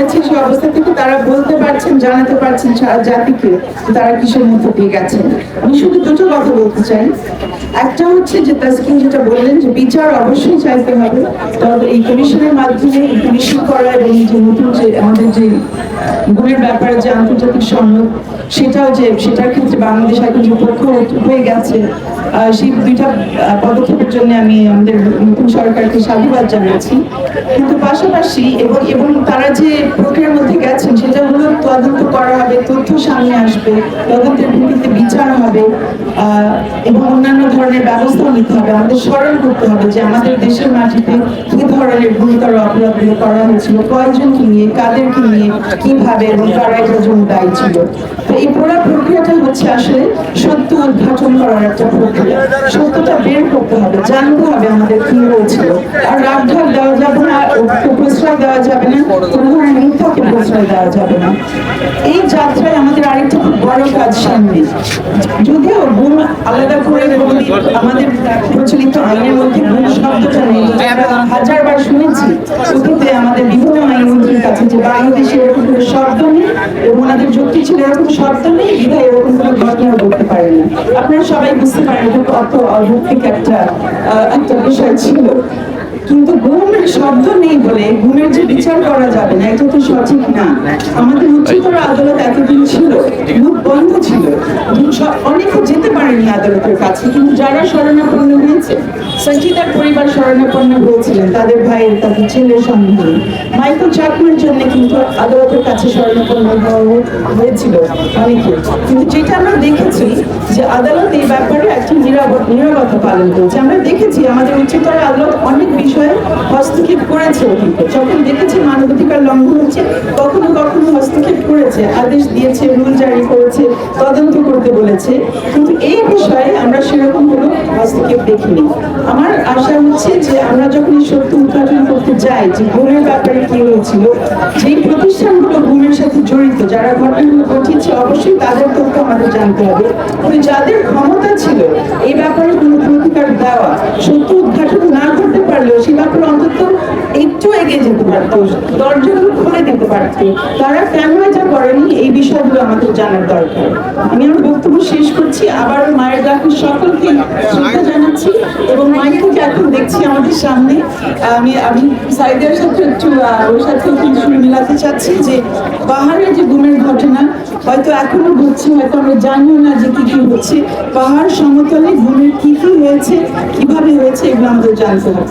হয়েছে সেই অবস্থা থেকে তারা বলতে পারছেন, জানাতে পারছেন সারা জাতিকে তারা কিসের মধ্যে দিয়ে গেছেন। আমি শুধু দুটো কথা বলতে চাই। একটা হচ্ছে যে তাসকিন যেটা বললেন যে বিচার অবশ্যই চাইতে হবে। তবে এই কমিশনের মাধ্যমে এই কমিশন করা এবং যে নতুন যে আমাদের যে গুণের ব্যাপারে যে আন্তর্জাতিক সম্মত সেটাও যে সেটার ক্ষেত্রে বাংলাদেশ এখন যে পক্ষ হয়ে গেছে সেই দুইটা পদক্ষেপের জন্য আমি আমাদের নতুন সরকারকে সাধুবাদ জানাচ্ছি। কিন্তু পাশাপাশি এবং এবং তারা যে প্রক্রিয়ার মধ্যে গেছেন, সেটা হলো তদন্ত করা হবে, তথ্য সামনে আসবে, তদন্তের ভিত্তিতে বিচার হবে এবং অন্যান্য ধরনের ব্যবস্থা নিতে হবে। আমাদের স্মরণ করতে হবে যে আমাদের দেশের মাটিতে কি ধরনের গুরুতর অপরাধগুলো করা হয়েছিল, কয়জনকে নিয়ে, কাদেরকে নিয়ে, কীভাবে এবং কারা এটার জন্য দায়ী ছিল। তো এই পুরো প্রক্রিয়াটা হচ্ছে আসলে সত্য উদ্ঘাটন করার একটা প্রক্রিয়া। সত্যটা বের করতে হবে, জানতে হবে আমাদের কি হয়েছিল। আর রাগ ঢাক দেওয়া যাবে না প্রশ্রয় দেওয়া যাবে না প্রশ্রয় দেওয়া যাবে না। এই যাত্রায় আমাদের আরেকটা খুব বড় কাজ সামনে। যদিও গুণ আলাদা করে আমাদের প্রচলিত আইনের মধ্যে গুণ শব্দটা নেই হাজারবার শুনেছি, অতীতে আমাদের বিভিন্ন আইনমন্ত্রীর কাছে যে বাংলাদেশে এরকম কোনো শব্দ নেই এবং ওনাদের যুক্তি ছিল এরকম শব্দ নেই, বিধায় এরকম কোনো ঘটনা ঘটতে পারে না আপনারা সবাই বুঝতে পারেন, এটা কত অযৌক্তিক একটা একটা বিষয় ছিল। কিন্তু গুমের শব্দ নেই বলে গুমের যে বিচার করা যাবে না, এটা তো সঠিক না। আমাদের উচ্চতর আদালত এতদিন ছিল, মুখ বন্ধ ছিল। অনেকে যেতে পারেনি আদালতের কাছে, কিন্তু যারা শরণাপন্ন হয়েছে সঞ্চিতার পরিবার শরণাপন্ন হয়েছিলেন, তাদের ভাইয়ের, তাদের ছেলের সন্ধানে মাইকেল চাকমার জন্য কিন্তু আদালতের কাছে শরণাপন্ন হয়েছিল অনেকে। কিন্তু যেটা আমরা দেখেছি যে আদালত এই ব্যাপারে একটা নিরাপত্তা পালন করেছে। আমরা দেখেছি আমাদের উচ্চতর আদালত অনেক বিষয়ে হস্তক্ষেপ করেছে যখন দেখেছে মানবাধিকার লঙ্ঘন হচ্ছে, কখনো কখনো হস্তক্ষেপ করেছে, আদেশ দিয়েছে, রুল জারি করেছে, তদন্ত করতে বলেছে। কিন্তু এই বিষয়ে আমরা সেরকম কোনো হস্তক্ষেপ দেখিনি। আমার আশা হচ্ছে যে আমরা যখন এই সত্য উদ্ঘাটন করতে যাই, যে ঘুমের ব্যাপারে কি হয়েছিল, যেই তাদের তথ্য আমাদের জানতে হবে। কিন্তু যাদের ক্ষমতা ছিল, এই ব্যাপারে কোনো প্রতিকার দেওয়া সত্য উদ্ঘাটন না করতে পারলেও সে ব্যাপারে অন্তত একটু এগিয়ে যেতে পারতো দরজাগুলো খুলে দিতে পারতো। তারা কেন এটা করেনি, এই বিষয়গুলো আমাদের জানার দরকার। আমি আমার বক্তব্য শেষ করছি। আবার মায়ের ডাকে সকলকে শ্রদ্ধা জানাচ্ছি এবং মাইকে এখন দেখছি আমাদের সামনে, আমি আমি সাইদের সাথে একটু ওর সাথে একটু মিলাতে চাচ্ছি যে পাহাড়ের যে গুমের হয়তো এখনও ঘুরছে হয়তো আমরা জানিও না যে কি কি হচ্ছে পাহাড় সমতলে ভূমির কি কি হয়েছে, কীভাবে হয়েছে, এগুলো আমাদের জানতে হবে।